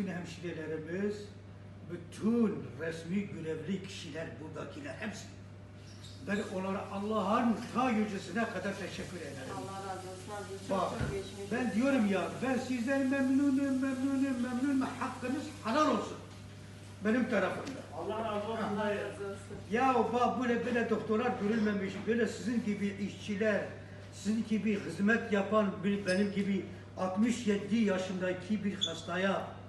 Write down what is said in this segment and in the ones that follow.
bütün hemşirelerimiz, bütün resmi görevli kişiler buradakiler hepsi. Ben onlara Allah'ın ta yücesine kadar teşekkür ederim. Allah razı olsun. Çok Bak, çok ben diyorum ya, ben sizden memnunum, memnunum, memnunum. Hakkınız halal olsun. Benim tarafımda. Allah razı olsun Allah razı olsun. Ya bak böyle böyle doktorlar görülmemiş, böyle sizin gibi işçiler, sizin gibi hizmet yapan, benim gibi 67 yaşındaki bir hastaya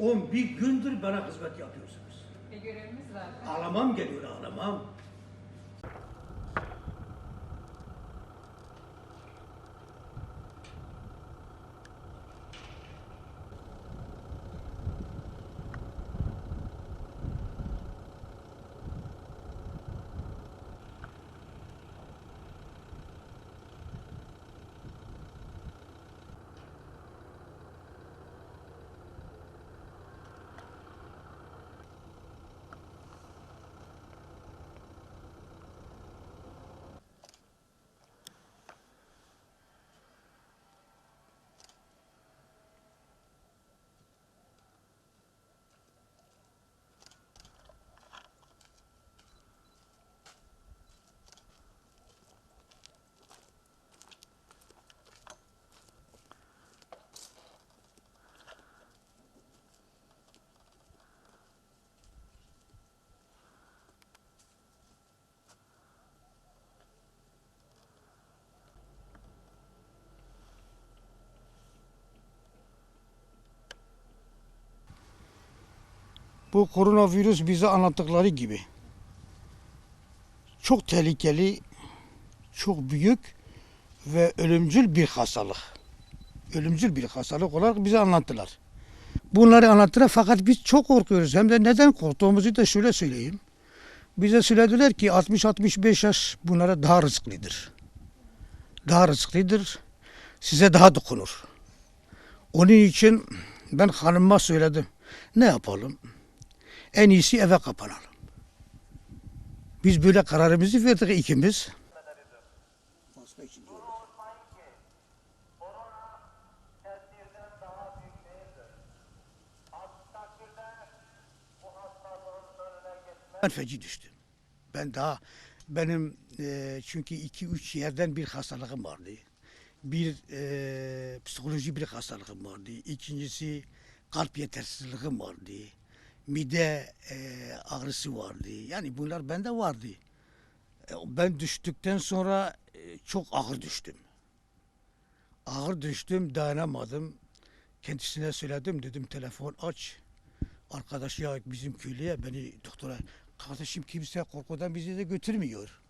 11 gündür bana hizmet yapıyorsunuz. Bir görevimiz var. Ağlamam geliyor, ağlamam. Bu koronavirüs bize anlattıkları gibi çok tehlikeli, çok büyük ve ölümcül bir hastalık. Ölümcül bir hastalık olarak bize anlattılar. Bunları anlattılar fakat biz çok korkuyoruz. Hem de neden korktuğumuzu da şöyle söyleyeyim. Bize söylediler ki 60-65 yaş bunlara daha rızıklıdır. Daha rızıklıdır. Size daha dokunur. Onun için ben hanıma söyledim. Ne yapalım? En iyisi eve kapanalım. Biz böyle kararımızı verdik ikimiz. Ben feci düştüm. Ben daha benim e, çünkü iki üç yerden bir hastalığım vardı. Bir e, psikoloji bir hastalığım vardı. İkincisi kalp yetersizliğim vardı. Mide e, ağrısı vardı. Yani bunlar bende vardı. E, Ben düştükten sonra e, çok ağır düştüm. Ağır düştüm, dayanamadım. Kendisine söyledim, dedim telefon aç. Arkadaş ya bizim köylüye beni doktora kardeşim kimse korkudan bizi de götürmüyor.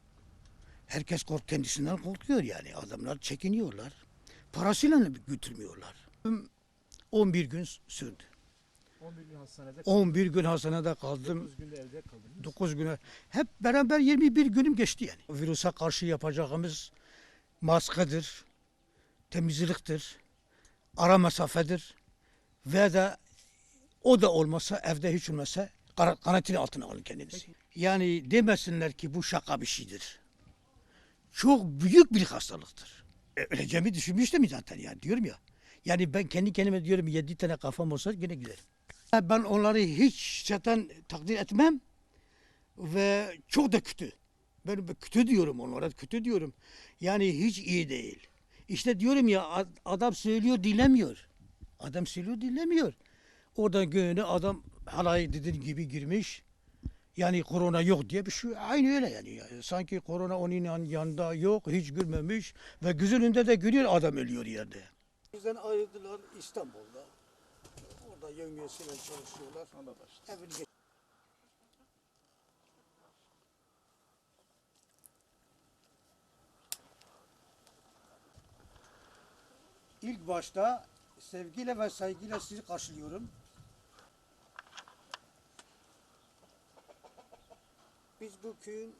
Herkes kork kendisinden korkuyor yani. Adamlar çekiniyorlar. Parasıyla götürmüyorlar. 11 gün sürdü. 11 gün hastanede 11 gün hastanede kaldım. 9 günde evde kaldınız. 9 güne. Hep beraber 21 günüm geçti yani. Virüse karşı yapacağımız maskedir, temizliktir, ara mesafedir ve de o da olmasa evde hiç olmasa kar- karantina altına alın kendinizi. Yani demesinler ki bu şaka bir şeydir. Çok büyük bir hastalıktır. E, öleceğimi düşünmüştüm zaten yani diyorum ya. Yani ben kendi kendime diyorum yedi tane kafam olsa yine giderim. Ben onları hiç zaten takdir etmem ve çok da kötü. Ben kötü diyorum onlara, kötü diyorum. Yani hiç iyi değil. İşte diyorum ya ad- adam söylüyor dinlemiyor. Adam söylüyor dinlemiyor. Oradan göğüne adam halay dediğin gibi girmiş. Yani korona yok diye bir şey. Aynı öyle yani. Yani Sanki korona onun yan- yanında yok, hiç görmemiş. Ve gözünün de görüyor adam ölüyor yerde. Bizden ayrıldılar İstanbul'da. Orada yöngesiyle çalışıyorlar. Evini İlk başta sevgiyle ve saygıyla sizi karşılıyorum. Biz bu köyün